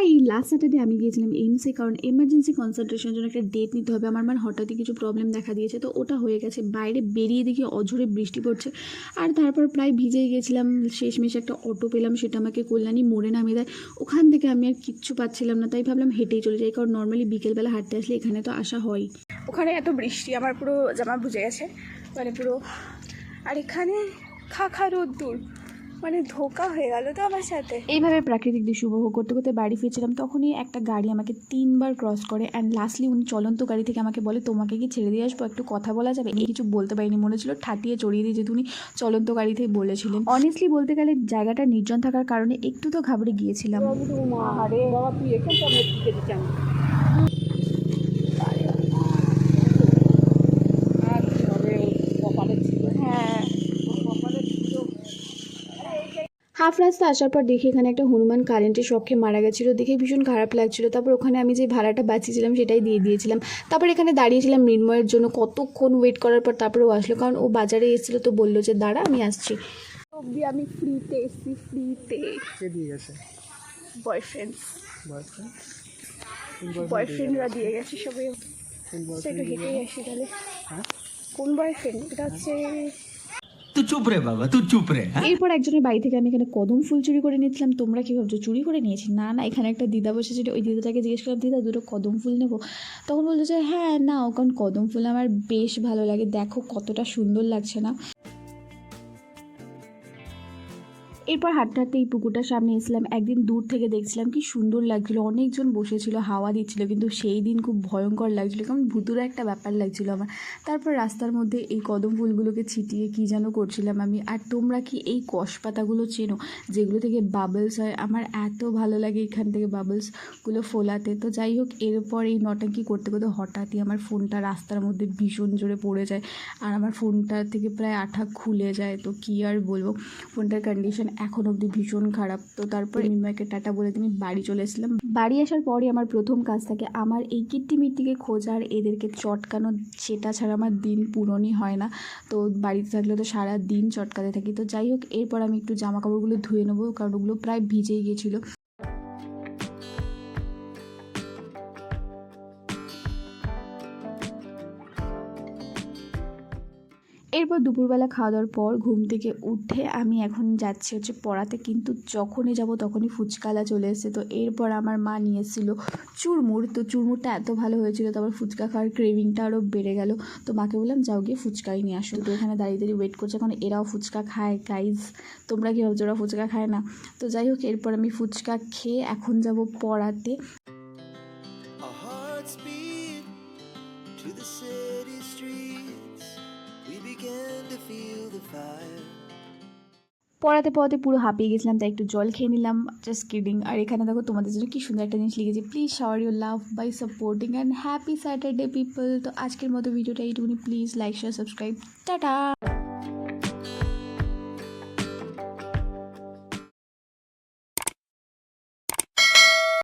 High last Saturday আমি গিয়েছিলাম এইমসে কারণ এমার্জেন্সি কনসালটেশনের জন্য একটা ডেট নিতে হবে। আমার মার হঠাৎই কিছু প্রবলেম দেখা দিয়েছে, তো ওটা হয়ে গেছে। বাইরে বেরিয়ে দেখি অঝরে বৃষ্টি পড়ছে। আর তারপর প্রায় ভিজেই গেছিলাম, শেষমেশ একটা অটো পেলাম, সেটা আমাকে কল্যাণী মোড়ে নামিয়ে দেয়। ওখান থেকে আমি আর কিচ্ছু পাচ্ছিলাম না, তাই ভাবলাম হেঁটেই চলে যাই, কারণ নর্মালি বিকেলবেলা হাঁটতে আসলে এখানে তো আসা হয়। ওখানে এত বৃষ্টি, আমার পুরো জামা বুঝে গেছে। মানে পুরো আর এখানে খা খা রোদ্দুর। মানে ধোকা হয়ে গেল তো আমার সাথে। এইভাবে প্রাকৃতিক দৃশ্য উপভোগ করতে করতে বাড়ি ফিরছিলাম তখনই একটা গাড়ি আমাকে তিনবার ক্রস করে অ্যান্ড লাস্টলি উনি চলন্ত গাড়ি থেকে আমাকে বলে তোমাকে কি ছেড়ে দিয়ে আসব? একটু কথা বলা যাবে? এই কিছু বলতে পারিনি মনে হচ্ছিল ঠাটিয়ে চড়িয়ে দিয়ে যেহেতু উনি চলন্ত গাড়িতেই বলেছিলেন। অনেস্টলি বলতে গেলে জায়গাটা নির্জন থাকার কারণে একটু তো ঘাবড়ে গিয়েছিলাম। বাবা তুই এখানটা যেতে চান হ্যাঁ হাফ রাস্তা আসার পর দেখি এখানে একটা হনুমান কারেন্টের শখে মারা গেছিল। দেখে ভীষণ খারাপ লাগছিল। তারপর ওখানে আমি যে ভাড়াটা বাঁচিয়েছিলাম সেটাই দিয়ে দিয়েছিলাম। তারপর এখানে দাঁড়িয়েছিলাম মৃন্ময়ের জন্য। কতক্ষণ ওয়েট করার পর তারপরে ও আসলো। কারণ ও বাজারে এসেছিল তো বলল যে দাঁড়া আমি আসছি। অবধি আমি ফ্রিতে এসছি ফ্রিতে দিয়ে গেছে? বয়ফ্রেন্ড বয়ফ্রেন্ড বয়ফ্রেন্ডরা দিয়ে গেছে? সবাই। একটু হেঁটেই আসি তাহলে। হ্যাঁ? কোন বয়ফ্রেন্ড এটা হচ্ছে তুই চুপ রে বাবা, তুই চুপ রে হ্যাঁ? এরপর একজনের বাড়ি থেকে আমি এখানে কদম ফুল চুরি করে নিয়েছিলাম, তোমরা কি ভাবছ চুরি করে নিয়েছি? না না, এখানে একটা দিদা বসেছে ওই দিদাটাকে জিজ্ঞেস করলাম, দিদা, দুটো কদম ফুল নেব? তখন বলল যে হ্যাঁ নাও। কারণ কদম ফুল আমার বেশ ভালো লাগে, দেখো কতটা সুন্দর লাগছে না। এরপর হাঁটতে হাঁটতে এই পুকুরটার সামনে এসেছিলাম। একদিন দূর থেকে দেখছিলাম কি সুন্দর লাগছিল। অনেকজন বসেছিল, হাওয়া দিচ্ছিল, কিন্তু সেই দিন খুব ভয়ঙ্কর লাগছিল। কারণ ভুতুরা একটা ব্যাপার লাগছিল আমার। তারপর রাস্তার মধ্যে এই কদম ফুলগুলোকে ছিটিয়ে কী যেন করছিলাম আমি। আর তোমরা কি এই কষ পাতাগুলো চেনো, যেগুলো থেকে বাবলস হয়? আমার এত ভালো লাগে এখান থেকে বাবলসগুলো ফোলাতে। তো যাই হোক, এরপর এই নটাঙ্কি করতে করতে হঠাৎই আমার ফোনটা রাস্তার মধ্যে ভীষণ জোরে পড়ে যায়। আর আমার ফোনটা থেকে প্রায় আঠা খুলে যায়। তো কী আর বলব? ফোনটার কন্ডিশন এখন অবধি ভীষণ খারাপ। তো তারপর মিনময়কে টাটা বলে তুমি বাড়ি চলে এসেছিলাম। বাড়ি আসার পরে আমার প্রথম কাজ থাকে আমার এই কিট্টি মিট্টিকে খোঁজার এদেরকে চটকানো সেটা ছাড়া আমার দিন পূরণই হয় না। তো বাড়িতে থাকলে তো সারা দিন চটকাতে থাকি। তো যাই হোক এরপর আমি একটু জামা কাপড়গুলো ধুয়ে নেব কারণ ওগুলো প্রায় ভিজেই গেছিল। এরপর দুপুরবেলা খাওয়া দাওয়ার পর ঘুম থেকে উঠে আমি এখন যাচ্ছি হচ্ছে পড়াতে। কিন্তু যখনই যাব তখনই ফুচকালা চলে এসেছে। তো এরপর আমার মা নিয়ে এসেছিল চুরমুর তো চুরমুরটা এত ভালো হয়েছিল, তারপর ফুচকা খাওয়ার ক্রেভিংটা আরও বেড়ে গেল। তো মাকে বললাম, যাও গিয়ে ফুচকাই নিয়ে আসো। তো এখানে দাঁড়িয়ে দাঁড়িয়ে ওয়েট করছে। এখন এরাও ফুচকা খায় গাইজ তোমরা কী ভাবছ? ওরা ফুচকা খায় না? তো যাই হোক, এরপর আমি ফুচকা খেয়ে এখন যাব পড়াতে। To the city streets. পড়াতে পড়াতে পুরো হাঁপিয়ে গেছিলাম, তাই একটু জল খেয়ে নিলাম। জাস্ট কিডিং আর এখানে দেখো, তোমাদের জন্য কি সুন্দর একটা জিনিস লিখেছি। Please shower your love by supporting and happy Saturday people তো আজকের মতো ভিডিওটা এইটুকুনি। Please like share subscribe tata!